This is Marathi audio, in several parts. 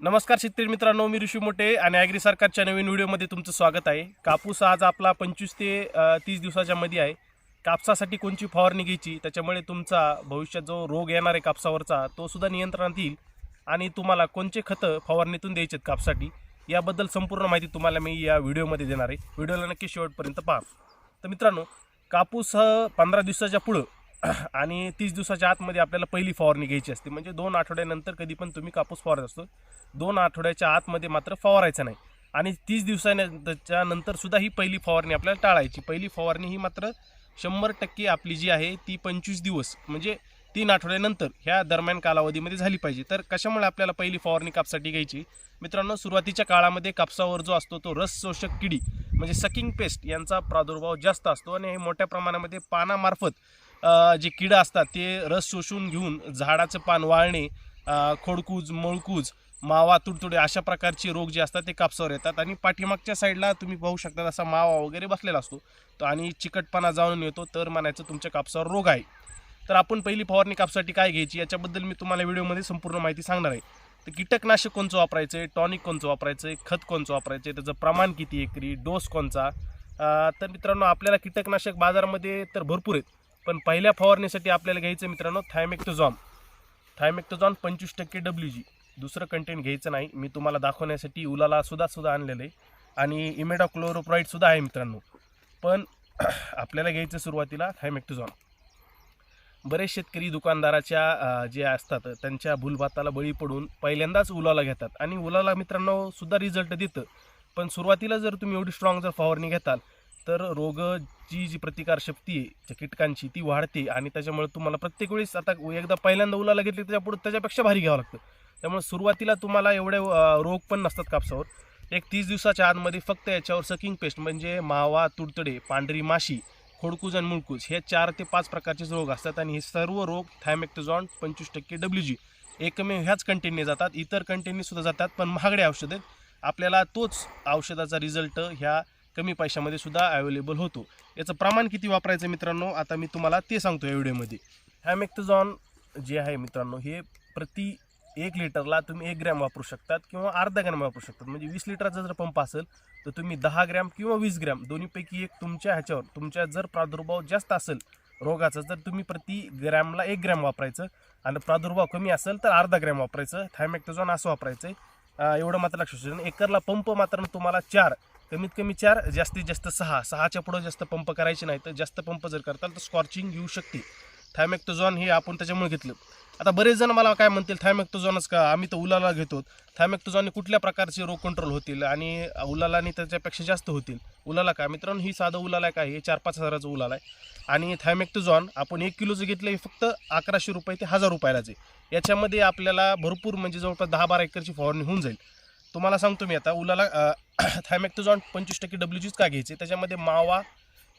नमस्कार शेतकरी मित्रांनो मी ऋषी मोटे आणि ॲग्री सरकारच्या नवीन व्हिडिओमध्ये तुमचं स्वागत आहे. कापूस आज आपला पंचवीस ते तीस दिवसाच्या मध्ये आहे. कापसासाठी कोणची फवारणी घ्यायची? त्याच्यामुळे तुमचा भविष्यात जो रोग येणार आहे कापसावरचा तो सुद्धा नियंत्रणात येईल आणि तुम्हाला कोणचे खतं फवारणीतून द्यायचे आहेत कापसाठी? याबद्दल संपूर्ण माहिती तुम्हाला मी या व्हिडिओमध्ये देणार आहे. व्हिडिओला नक्की शेवटपर्यंत पहा. तर मित्रांनो कापूस हा पंधरा दिवसाच्या पुढं आणि तीस दिवसाच्या आतमध्ये आपल्याला पहिली फवारणी घ्यायची असते. म्हणजे दोन आठवड्यानंतर कधी पण तुम्ही कापूस फवारत असतो. दोन आठवड्याच्या आतमध्ये मात्र फवारायचं नाही. आणि तीस दिवसाच्या नंतर सुद्धा ही पहिली फवारणी आपल्याला टाळायची. पहिली फवारणी ही मात्र शंभर टक्के आपली जी आहे ती पंचवीस दिवस म्हणजे तीन आठवड्यानंतर ह्या दरम्यान कालावधीमध्ये झाली पाहिजे. तर कशामुळे आपल्याला पहिली फवारणी कापसाठी घ्यायची? मित्रांनो सुरुवातीच्या काळामध्ये कापसावर जो असतो तो रस शोषक किडी म्हणजे सकिंग पेस्ट यांचा प्रादुर्भाव जास्त असतो आणि हे मोठ्या प्रमाणामध्ये पानामार्फत जे किडं असतात ते रस शोषून घेऊन झाडाचं पान वाळणे खोडकूज मळकूज मावा तुडतुडे अशा प्रकारचे रोग जे असतात ते कापसावर येतात. आणि पाठीमागच्या साईडला तुम्ही पाहू शकता असा मावा वगैरे बसलेला असतो. तो आणि चिकटपणा जाणून येतो तर म्हणायचं तुमच्या कापसावर रोग आहे. तर आपण पहिली फवारणी कापसाठी काय घ्यायची याच्याबद्दल मी तुम्हाला व्हिडिओमध्ये संपूर्ण माहिती सांगणार आहे. तर कीटकनाशक कोणचं वापरायचं आहे टॉनिक कोणचं वापरायचं आहे खत कोणचं वापरायचं आहे त्याचं प्रमाण किती एकरी डोस कोणचा? तर मित्रांनो आपल्याला कीटकनाशक बाजारामध्ये तर भरपूर आहेत. पण पहिल्या फवारणीसाठी आपल्याला घ्यायचं मित्रांनो थायमेक्टोझॉम थायमेक्टोझॉन पंचवीस टक्के डब्ल्यू जी दुसरं कंटेंट घ्यायचं नाही. मी तुम्हाला दाखवण्यासाठी उलाला सुद्धा सुद्धा आणलेलं आहे. आणि इमेडॉक्लोरोप्राईडसुद्धा आहे मित्रांनो. पण आपल्याला घ्यायचं सुरुवातीला थायमेक्टोझॉन. बरेच शेतकरी दुकानदाराच्या जे असतात त्यांच्या भूलभाताला बळी पडून पहिल्यांदाच उलाला घेतात. आणि उलाला मित्रांनो सुद्धा रिझल्ट देतं. पण सुरुवातीला जर तुम्ही एवढी स्ट्रॉंग जर फवारणी घेताल तर रोगची जी प्रतिकारशक्ती आहे त्या कीटकांची ती वाढते आणि त्याच्यामुळे तुम्हाला प्रत्येक वेळेस आता एकदा पहिल्यांदा उलाला घेतली त्याच्या पुढे त्याच्यापेक्षा भारी घ्यावं लागतं. त्यामुळे सुरुवातीला तुम्हाला एवढे रोग पण नसतात कापसावर. एक तीस दिवसाच्या आतमध्ये फक्त याच्यावर सकिंग पेस्ट म्हणजे मावा तुडतडे पांढरी माशी खोडकूज आणि मुळकूज हे चार ते पाच प्रकारचे रोग असतात आणि हे सर्व रोग थायमेक्टोझॉन पंचवीस टक्के डब्ल्यू जी एकमेव ह्याच कंटेनने जातात. इतर कंटेनने सुद्धा जातात पण महागडे औषध आहेत. आपल्याला तोच औषधाचा रिझल्ट ह्या कमी पैशामध्ये सुद्धा अवेलेबल होतो. याचं प्रमाण किती वापरायचं मित्रांनो? आता मी तुम्हाला ते सांगतो या व्हिडिओमध्ये. हॅमेक्टोझॉन जे आहे मित्रांनो हे प्रति एक लिटरला तुम्ही एक ग्रॅम वापरू शकतात किंवा अर्धा ग्रॅम वापरू शकतात. म्हणजे वीस लिटरचा जर पंप असेल तर तुम्ही दहा ग्रॅम किंवा वीस ग्रॅम दोन्हीपैकी एक तुमच्या ह्याच्यावर तुमच्या जर प्रादुर्भाव जास्त असेल रोगाचा तर तुम्ही प्रति ग्रॅमला एक ग्रॅम वापरायचं. आणि प्रादुर्भाव कमी असेल तर अर्धा ग्रॅम वापरायचं. थायमेक्टोझॉन असं वापरायचं आहे एवढं मात्र लक्षात एकरला पंप मात्र तुम्हाला चार कमीत कमी चार जास्तीत जास्त सहा. सहाच्या पुढं जास्त पंप करायचे नाही तर जास्त पंप जर करताल तर स्कॉर्चिंग येऊ शकते. थायमॅक्टोझॉन हे आपण त्याच्यामुळे घेतलं. आता बरेच जण मला काय म्हणतील थायमेक्टोझॉनच का? आम्ही तर उलाला घेतो. थायमॅक्टोझॉनने कुठल्या प्रकारचे रोग कंट्रोल होतील आणि उलालाने त्याच्यापेक्षा जास्त होतील? उलाला काय मित्रांनो ही साधं उलाला काय हे चार पाच हजाराचं उलाला आहे. आणि थायमॅक्टोझॉन आपण एक किलोचं घेतलं हे फक्त अकराशे रुपये ते हजार रुपयालाच आहे. याच्यामध्ये आपल्याला भरपूर म्हणजे जवळपास दहा बारा एकरची फवारणी होऊन जाईल. तुम्हाला सांगतो मी आता उलाला थायमॅक्टोझॉन पंचवीस टक्के डब्ल्यूजीच का घ्यायचे? त्याच्यामध्ये मावा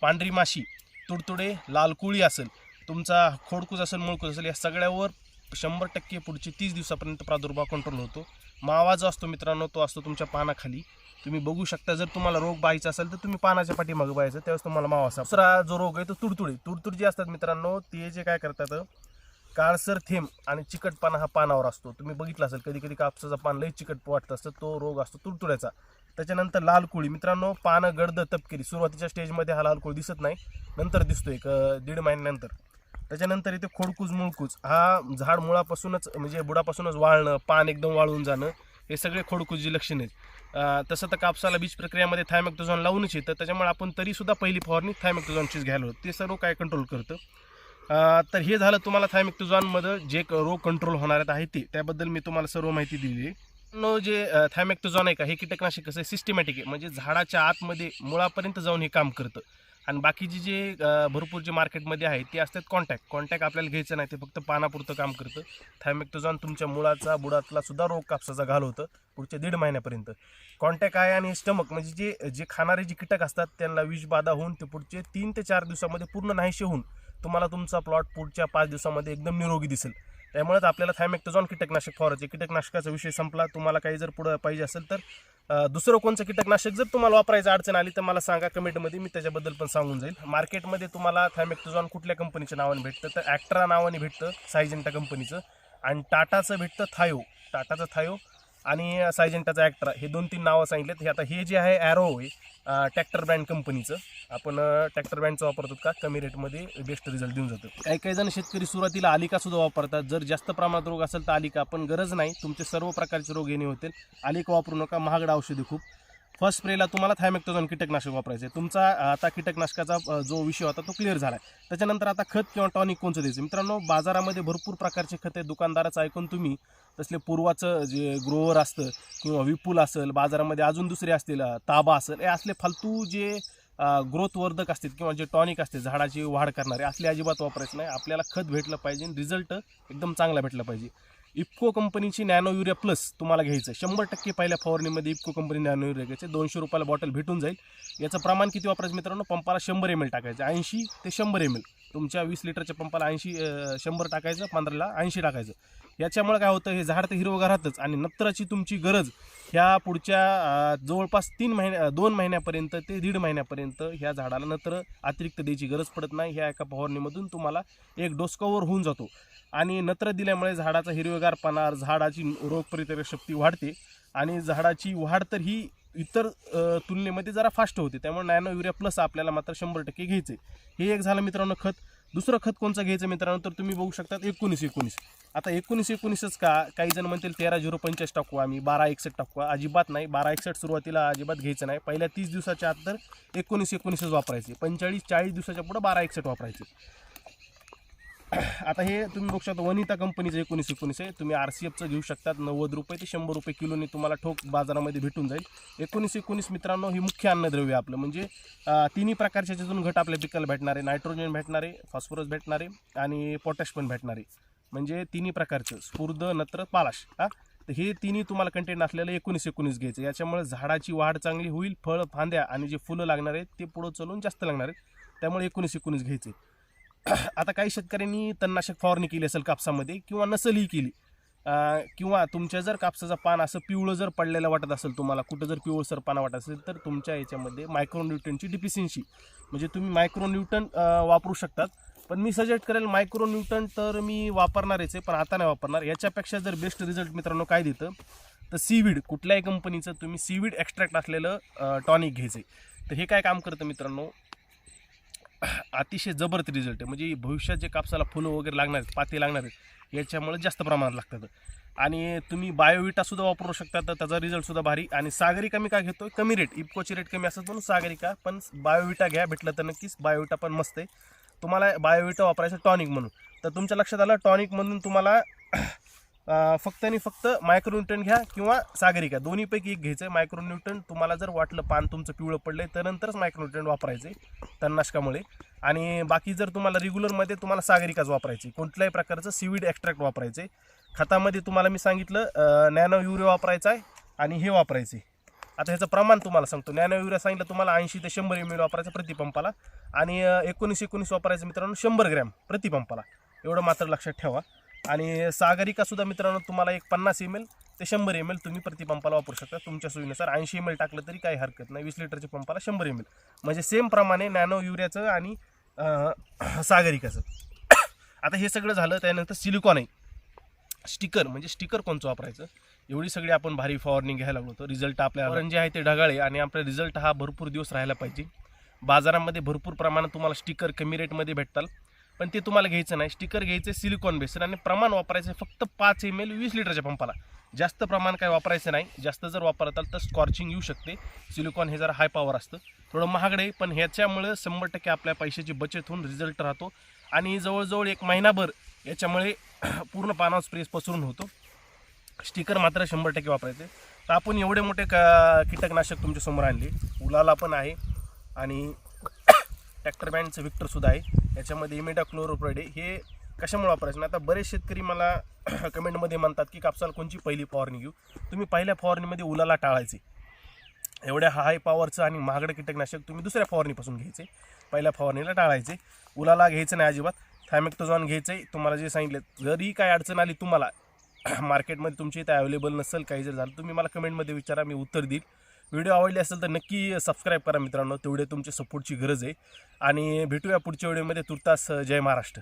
पांढरी माशी तुडतुडे लाल कुळी असेल तुमचा खोडकूज असेल मुळकूज असेल या सगळ्यावर शंभर टक्के पुढचे तीस दिवसापर्यंत प्रादुर्भाव कंट्रोल होतो. मावा जो असतो मित्रांनो तो असतो तुमच्या पानाखाली. तुम्ही बघू शकता जर तुम्हाला रोग पाहायचा असेल तर तुम्ही पानाच्या पाठीमागं पाहायचं त्यावेळेस तुम्हाला मावा असा. दुसरा जो रोग आहे तो तुडतुडे. तुडतुड जे असतात मित्रांनो ते जे काय करतात काळसर थेंब आणि चिकटपणा हा पानावर असतो. तुम्ही बघितला असेल कधी कधी कापसाचं पान लई चिकट वाटत असतं तो रोग असतो तुडतुड्याचा. त्याच्यानंतर लाल कोळी. मित्रांनो पानं गडद तपकिरी. सुरुवातीच्या स्टेजमध्ये हा लाल कोळी दिसत नाही. नंतर दिसतो एक दीड महिन्यानंतर. त्याच्यानंतर इथे खोडकूज मुळकूज. हा झाड मुळापासूनच म्हणजे बुडापासूनच वाळणं पान एकदम वाळून जाणं हे सगळे खोडकूजची लक्षणे तसं तर कापसाला बीज प्रक्रियामध्ये थायमॅक्टोझॉन लावूनच येतं. त्याच्यामुळे आपण तरीसुद्धा पहिली फवारणी थायमॅक्टोझॉनचीच घ्यायला ते सर्व काय कंट्रोल करतं. तर हे झालं तुम्हाला थायमॅक्टोझॉनमध्ये जे क- रोग कंट्रोल होणार आहेत ते. त्याबद्दल मी तुम्हाला सर्व माहिती दिली आहे. नो जे थायमॅक्टोझॉन आहे का हे कीटकनाशक कसं आहे? सिस्टमॅटिक आहे. म्हणजे झाडाच्या आतमध्ये मुळापर्यंत जाऊन हे काम करतं. आणि बाकीचे जे भरपूर जे मार्केटमध्ये आहे ते असतात कॉन्टॅक्ट कॉन्टॅक्ट आपल्याला घ्यायचं नाही ते फक्त पानापुरतं काम करतं. थायमॅक्टोझॉन तुमच्या मुळाचा बुडातला सुद्धा रोग कापसाचा घालवतं पुढच्या दीड महिन्यापर्यंत. कॉन्टॅक्ट आहे आणि स्टमक म्हणजे जे जे खाणारे जे कीटक असतात त्यांना विषबाधा होऊन ते पुढचे तीन ते चार दिवसामध्ये पूर्ण नाहीशे होऊन तुम्हाला तुमचा प्लॉट पुढच्या पाच दिवसामध्ये एकदम निरोगी दिसेल. त्यामुळेच आपल्याला थायमेक्टोझॉन कीटकनाशक फवारायचे कीटकनाशकाचा विषय संपला. तुम्हाला काही जर पुढं पाहिजे असेल तर दुसरं कोणचं कीटकनाशक जर तुम्हाला वापरायचं अडचण आली तर मला सांगा कमेंटमध्ये मी त्याच्याबद्दल पण सांगून जाईल. मार्केटमध्ये तुम्हाला थायमेक्टोझॉन कुठल्या कंपनीच्या नावाने भेटतं? तर ॲक्ट्रा नावाने भेटतं सायजेंटा कंपनीचं आणि टाटाचं भेटतं थायो टाटाचं थायो आणि सायजेंटाचा ॲक्ट्रा हे दोन तीन नावं सांगितलेत. हे आता हे जे आहे ॲरो आहे ट्रॅक्टर ब्रँड कंपनीचं आपण ट्रॅक्टर ब्रँडचं वापरतो का? कमी रेटमध्ये बेस्ट रिझल्ट देऊन जातो. काही काही जण शेतकरी सुरुवातीला आलिका सुद्धा वापरतात. जर जास्त प्रमाणात रोग असेल तर आलिका. पण गरज नाही. तुमचे सर्व प्रकारचे रोग येणे होतील. आलिका वापरू नका. महागडा औषधी खूप. फर्स्ट स्प्रेला तुम्हाला थायमेक्टोझॉन कीटकनाशक वापरायचं आहे तुमचा आता कीटकनाशकाचा जो विषय होता तो क्लिअर झाला आहे त्याच्यानंतर आता खत किंवा टॉनिक कोणचं द्यायचं? मित्रांनो बाजारामध्ये भरपूर प्रकारचे खत आहे दुकानदाराचं ऐकून तुम्ही तसले पूर्वाचं जे ग्रोवर असतं किंवा विपुल असेल बाजारामध्ये अजून दुसरे असतील ताबा असेल हे असले फालतू जे ग्रोथवर्धक असतील किंवा जे टॉनिक असते झाडाची वाढ करणारे असले अजिबात वापरायचं नाही. आपल्याला खत भेटलं पाहिजे रिझल्ट एकदम चांगला भेटला पाहिजे. इफ्को कंपनीची नॅनो युरिया प्लस तुम्हाला घ्यायचं आहे. शंभर टक्के पहिल्या फवारणीमध्ये इफ्को कंपनी नॅनो युरिया घ्यायचे दोनशे रुपयाला बॉटल भेटून जाईल. याचं प्रमाण किती वापरायचं मित्रांनो? पंपाला शंभर एम एल टाकायचं ऐंशी ते शंभर एम एल तुमच्या वीस लिटरच्या पंपाला ऐंशी शंभर टाकायचं पंधराला ऐंशी टाकायचं. याच्यामुळे काय होतं हे झाड तर हिरवं राहतंच आणि नंतराची तुमची गरज ह्या पुढच्या जवळपास तीन महिन्या दोन महिन्यापर्यंत ते दीड महिन्यापर्यंत ह्या झाडाला नत्र अतिरिक्त द्यायची गरज पडत नाही. ह्या एका फवारणीमधून तुम्हाला एक डोस कव्हर होऊन जातो. आणि नत्र दिल्यामुळे झाडाचा हिरवेगारपणा झाडाची रोगप्रतिकारक शक्ती वाढते आणि झाडाची वाढ तर ही इतर तुलनेमध्ये जरा फास्ट होते. त्यामुळे नॅनो युरिया प्लस आपल्याला मात्र शंभर टक्के घ्यायचे. हे एक झालं मित्रांनो खत. दुसरं खत कोणचं घ्यायचं मित्रांनो? तर तुम्ही बघू शकतात एकोणीस एकोणीस. आता एकोणीस एकोणीसच का? काही जण म्हणतील तेरा झिरो पंचाळीस टाकू आम्ही बारा एकसष्ट टाकू. अजिबात नाही बारा एकसष्ट सुरुवातीला अजिबात घ्यायचं नाही. पहिल्या तीस दिवसाच्या आत तर एकोणीस एकोणीसच वापरायचे. पंचेचाळीस चाळीस दिवसाच्या पुढं बारा एकसष्ट वापरायचे. आता हे तुम्ही बघू शकता वनिता कंपनीचं एकोणीस एकोणीस आहे तुम्ही आर सी एफचं घेऊ शकतात. नव्वद रुपये ते शंभर रुपये किलोने तुम्हाला ठोक बाजारामध्ये भेटून जाईल. एकोणीस एकोणीस मित्रांनो हे मुख्य अन्नद्रव्य आपलं. म्हणजे तिन्ही प्रकारच्या त्याच्यातून घट आपल्या पिकाला भेटणार. आहे नायट्रोजन भेटणार आहे फॉस्फरस भेटणार आहे आणि पोटॅश पण भेटणार. आहे म्हणजे तिन्ही प्रकारचं. स्फूर्द नत्र पालाश. हां? तर हे तिन्ही तुम्हाला कंटेंट असलेलं एकोणीस एकोणीस घ्यायचं. याच्यामुळे झाडाची वाढ चांगली होईल फळ फांद्या आणि जे फुलं लागणार आहेत ते पुढं चलून जास्त लागणार आहेत. त्यामुळे एकोणीस एकोणीस घ्यायचे. आता काही शेतकऱ्यांनी तणनाशक फवारणी केली असेल कापसामध्ये किंवा नसलही केली किंवा तुमच्या जर कापसाचं पान असं पिवळं जर पडलेलं वाटत असेल तुम्हाला कुठं जर पिवळसर पानं वाटत असेल तर तुमच्या याच्यामध्ये मायक्रोन्यूटनची डिफिशियन्सी म्हणजे तुम्ही मायक्रोन्यूटन वापरू शकतात पण मी सजेस्ट करेल मायक्रोन्यूटन तर मी वापरणारच आहे पण आता नाही वापरणार. याच्यापेक्षा जर बेस्ट रिझल्ट मित्रांनो काय देतं तर सीवीड कुठल्याही कंपनीचं तुम्ही सीवीड एक्स्ट्रॅक्ट असलेलं टॉनिक घ्यायचं आहे तर हे काय काम करतं मित्रांनो अतिशय जबरदस्त रिझल्ट आहे. म्हणजे भविष्यात जे कापसाला फुलं वगैरे लागणार आहेत पाती लागणार आहेत याच्यामुळे जास्त प्रमाणात लागतात. आणि तुम्ही बायोविटासुद्धा वापरू शकता तर त्याचा रिझल्टसुद्धा भारी. आणि सागरिका मी काय घेतो कमी रेट इफकोची रेट कमी असतात म्हणून सागरिका पण बायोविटा घ्या भेटलं तर नक्कीच बायोविटा पण मस्त आहे. तुम्हाला बायोविटा वापरायचं टॉनिक म्हणून. तर तुमच्या लक्षात आलं टॉनिकमधून तुम्हाला फक्त आणि फक्त मायक्रोन्यूटन घ्या किंवा सागरिका दोन्हीपैकी एक घ्यायचं आहे मायक्रोन्यूटन तुम्हाला जर वाटलं पान तुमचं पिवळं पडलं आहे तर नंतरच मायक्रोन्यूटन वापरायचं आहे तणनाशकामुळे. आणि बाकी जर तुम्हाला रेग्युलरमध्ये तुम्हाला सागरिकाच वापरायची. कोणत्याही प्रकारचं सीविड एक्स्ट्रॅक्ट वापरायचं. आहे खतामध्ये तुम्हाला मी सांगितलं नॅनो युरिया वापरायचा आहे आणि हे वापरायचे. आता ह्याचं प्रमाण तुम्हाला सांगतो. नॅनो युरिया सांगितलं तुम्हाला ऐंशी ते शंभर एम एल वापरायचं प्रतिपंपाला. आणि एकोणीस एकोणीस वापरायचं मित्रांनो शंभर ग्रॅम प्रतिपंपाला. एवढं मात्र लक्षात ठेवा. आणि सागरिका सुद्धा मित्रांनो तुम्हाला एक पन्नास एम एल ते शंभर एम एल तुम्ही प्रतिपंपाला वापरू शकता. तुमच्या सोयीनुसार ऐंशी एम एल टाकलं तरी काही हरकत नाही. वीस लिटरच्या पंपाला शंभर एम एल म्हणजे सेम प्रमाणे नॅनो युरियाचं आणि सागरिकाचं. आता हे सगळं झालं त्यानंतर सिलिकॉन आहे. स्टिकर म्हणजे स्टिकर कोणचं वापरायचं? एवढी सगळी आपण भारी फवारणी घ्यायला लागलो होतो. रिझल्ट आपल्या जे आहे ते ढगाळे आणि आपला रिझल्ट हा भरपूर दिवस राहायला पाहिजे. बाजारामध्ये भरपूर प्रमाणात तुम्हाला स्टिकर कमी रेटमध्ये भेटतात. पण ते तुम्हाला घ्यायचं नाही. स्टिकर घ्यायचं सिलिकॉन बेसन आणि प्रमाण वापरायचं आहे फक्त पाच एम एल वीस लिटरच्या पंपाला. जास्त प्रमाण काय वापरायचं नाही. जास्त जर वापरताल तर स्कॉर्चिंग येऊ शकते. सिलिकॉन हे जरा हाय पॉवर असतं. थोडं महागडे आहे पण ह्याच्यामुळे शंभर टक्के आपल्या पैशाची बचत होऊन रिझल्ट राहतो. आणि जवळजवळ एक महिनाभर याच्यामुळे पूर्ण पानावर स्प्रेस पसरून होतो. स्टिकर मात्र शंभर टक्के वापरायचे. तर आपण एवढे मोठे का कीटकनाशक तुमच्यासमोर आणले. उलाला पण आहे. आणि ट्रॅक्टर बँडचं विक्टरसुद्धा आहे. याच्यामध्ये इमेटा क्लोरोप्राईड हे कशामुळे वापरायचं? आता बरेच शेतकरी मला कमेंटमध्ये म्हणतात की कापसाला कोणची पहिली फवारणी घेऊ? तुम्ही पहिल्या फवारणीमध्ये उलाला टाळायचे. एवढ्या हाय पॉवरचं आणि महागडं कीटकनाशक तुम्ही दुसऱ्या फवारणीपासून घ्यायचे. पहिल्या फवारणीला टाळायचे. उलाला घ्यायचं नाही अजिबात. थायमेक्टोझॉन घ्यायचं. आहे तुम्हाला जे सांगितलं जरी काय अडचण आली तुम्हाला मार्केटमध्ये तुमची इथे अवेलेबल नसेल काही जर झालं तुम्ही मला कमेंटमध्ये विचारा मी उत्तर देईल. व्हिडिओ आवडली असेल तर नक्की सबस्क्राईब करा मित्रांनो. तेवढे तुमच्या सपोर्टची गरज आहे. आणि भेटूया पुढच्या व्हिडिओमध्ये. तुर्तास जय महाराष्ट्र.